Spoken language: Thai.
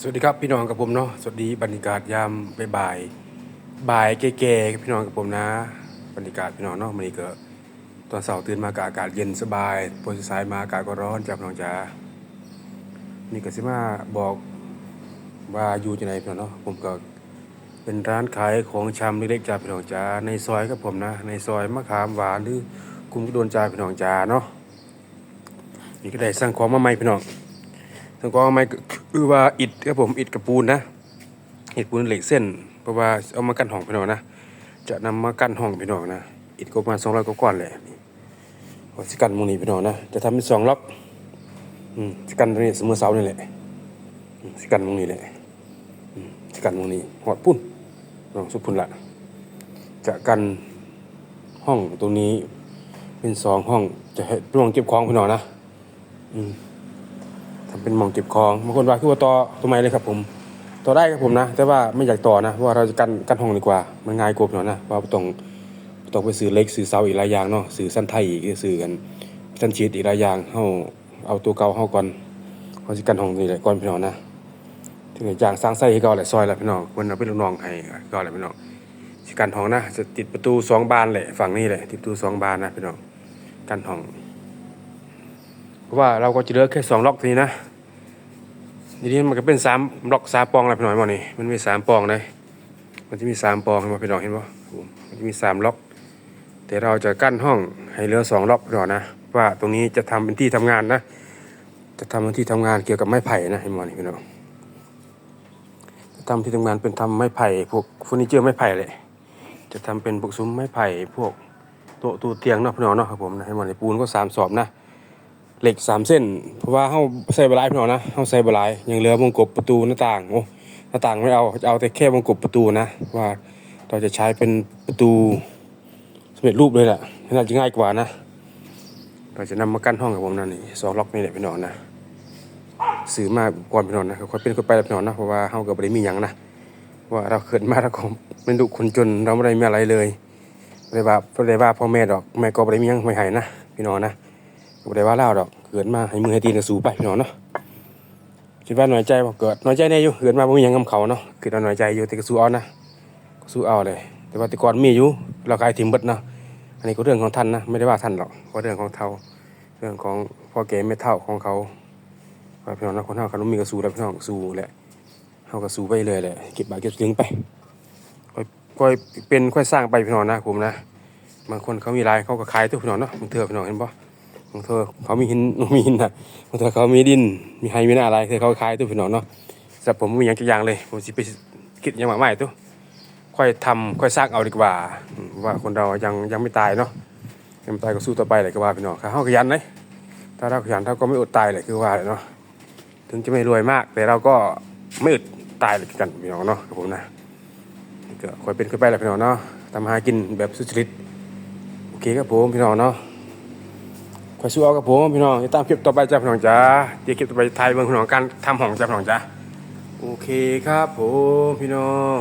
สวัสดีครับพี่น้องกับผมเนาะสวัสดีบรรยากาศยามบ่ายบ่ายแก่ๆพี่น้องกับผมนะ บรรยากาศพี่น้องเนาะมันนี้ก็ตอนเสาร์ตื่นมากอากาศเย็นสบายพอสายมาอากาศก็ร้อนจ้าพี่น้องจ้านี่ก็สิมาบอกว่าอยู่ที่ไหนพี่น้องเนาะผมก็เป็นร้านขายของชำเล็กๆจ้าพี่น้องจ้าในซอยกับผมนะ ในซอยมะขามหวานหรือกุมกระโดนจ้าพี่น้องจ้าเนาะนี่ก็ได้สร้างของมาใหม่พี่น้องทางกองไม้ คือว่าอิฐครับผมอิฐกับปูนนะอิฐปูนเหล็กเส้น เพราะว่าเอามากั้นห้องพี่น้องนะจะนำมากั้นห้องพี่น้องนะอิฐก็ประมาณสองร้อยกว่าก้อนแหละนี่พอสกันตรงนี้พี่น้องนะจะทำเป็นสองล็อกอืมสกันตรงนี้เสมอเสานี่แหละสกันตรงนี้แหละสกันตรงนี้หอดปุ่นน้องสุพุ่นละจะกันห้องตรงนี้เป็นสองห้องจะให้ร่วงเก็บของพี่น้องนะอืม ทำเป็นหมองเก็บของบางคนว่าคือว่าต่อตรงไหนเลยครับ ผมต่อได้ครับผมนะ แต่ว่าไม่อยากต่อนะเพราะว่าเราจะกันกันห้องดีกว่า มันง่ายกว่าหน่อยนะเพราะว่าต้องต้องไปซื้อเล็กซื้อเสาอีกหลายอย่างเนาะซื้อสั้นไทยอีกซื้อกันสั้นชีดอีกหลายอย่างเฮาเอาตัวเก่าเฮาก่อนเขาสิกันห้องนี่แหละก่อนพี่น้องนะถึงจะจ้างสร้างไส้ให้เก่าแหละซอยละพี่น้องคนเอาเป็นลูกน้องให้เก่าแหละพี่น้องกันห้องนะจะติดประตูสองบานแหละฝั่งนี้แหละติดประตูสองบานนะพี่น้องกันห้อง เพราะว่าเราก็จะเหลือแค่สองล็อกทีนี้นะทีนี้มันก็เป็นสามล็อกสามปองอะไรพี่น้อยมั้นี่มันมีสามปองเลยมันจะมีสามปองเห็นป่พี่องเห็นป่มันจะมีสามล็อก แต่เราจะกั้นห้องให้เหลือสองล็อกพี่องนะว่าตรงนี้จะทำเป็นที่ทำงานนะ จะทำเป็นที่ทำงานเกี่ยวกับไม้ไผ่นะเห็นป่นี่พี่น้องจะทำที่ทำงานเป็นทำไม้ไผ่พวกเฟอร์นิเจอร์ไม้ไผ่เลยจะทำเป็นพวกซุ้มไม้ไผ่พวกโต๊ะตู้เตียงเนาะพี่น้องเนาะครับผมนะเห็นป่นี่ปูนก็สามสอบนะ เหล็กสามเส้น เพราะว่าเฮาใส่บลายพี่น้องนะเฮาใส่บลายยังเหลือวงกบประตูหน้าต่างโอ้หน้าต่างไม่เอาเอาแต่แค่วงกบประตูนะ ว่าเราจะใช้เป็นประตูสำเร็จรูปเลยแหละน่าจะง่ายกว่านะ เราจะนำมากั้นห้องกับผมนั่นนี่สองล็อกนี่แหละพี่น้องนะซื้อมาก่อนพี่น้องนะค่อยเป็นค่อยไปพี่น้องนะเพราะว่าเฮาก็บ่ได้มีหยังนะว่าเราเกิดมาเราก็เป็นลูกคนจนเราไม่ได้มีอะไรเลยบ่ได้ว่าบ่ได้ว่าพ่อแม่ดอกแม่ก็บ่ได้มีหยังไม่ให้นะพี่น้องนะ บ่ได้ว่าเล่าดอกเกิดมาให้มือให้ตีนก็สู้ไปพี่น้องเนาะคิดว่าหน่อยใจบ่เกิดหน่อยใจแน่อยู่เกิดมาบ่มีหยังกับเขาเนาะคือว่าหน่อยใจอยู่แต่ก็สู้เอานะก็สู้เอาเลย แต่ว่าแต่ก่อนมีอยู่เราขายถิ่มเบิดเนาะอันนี้ก็เรื่องของท่านนะไม่ได้ว่าท่านหรอกเพราะเรื่องของเท่าเรื่องของพ่อแก่แม่เท่าของเขาพี่น้องนะคนเฮาคันบ่มีก็สู้แล้วพี่น้องสู้แหละเฮาก็สู้ไปเลยแหละเก็บบาเก็บสลึงไปค่อยเป็นค่อยสร้างไปพี่น้องนะผมนะบางคนเขามีรายเขาก็ขายตัวพี่น้องเนาะบางเทื่อพี่น้องเห็นบ่ บางเธอเขามีหินมีหินนะบางเธอเขามีดิน มีไฮมีหน้าอะไรเธอเขาคล้ายตัวพี่น้องเนาะแต่ผมมีอย่างจักอย่างเลย ผมสิไปคิดอย่างมากมายตัวค่อยทำค่อยสร้างเอาดีกว่า ว่าคนเรายังยังไม่ตายเนาะยังไม่ตายก็สู้ต่อไปเลยก็ว่าพี่น้องข้าเขาขยันเลยถ้าเราขยันเราก็ไม่อดตายเลยคือว่าเลยเนาะถึงจะไม่รวยมาก แต่เราก็ไม่อดตายเลยกันพี่น้องเนาะครับผมนะก็ค่อยเป็นค่อยไปแหละพี่น้องเนาะทำหากินแบบสุจริตโอเคครับผมพี่น้องเนาะ ขอสู้เอากับผมพี่น้องติดตามคลิปต่อไปจ้าพี่น้องจ้าเดี๋ยวคลิปต่อไปไทยเมืองพี่น้องการทำของจ้าพี่น้องจ้าโอเคครับผมพี่น้อง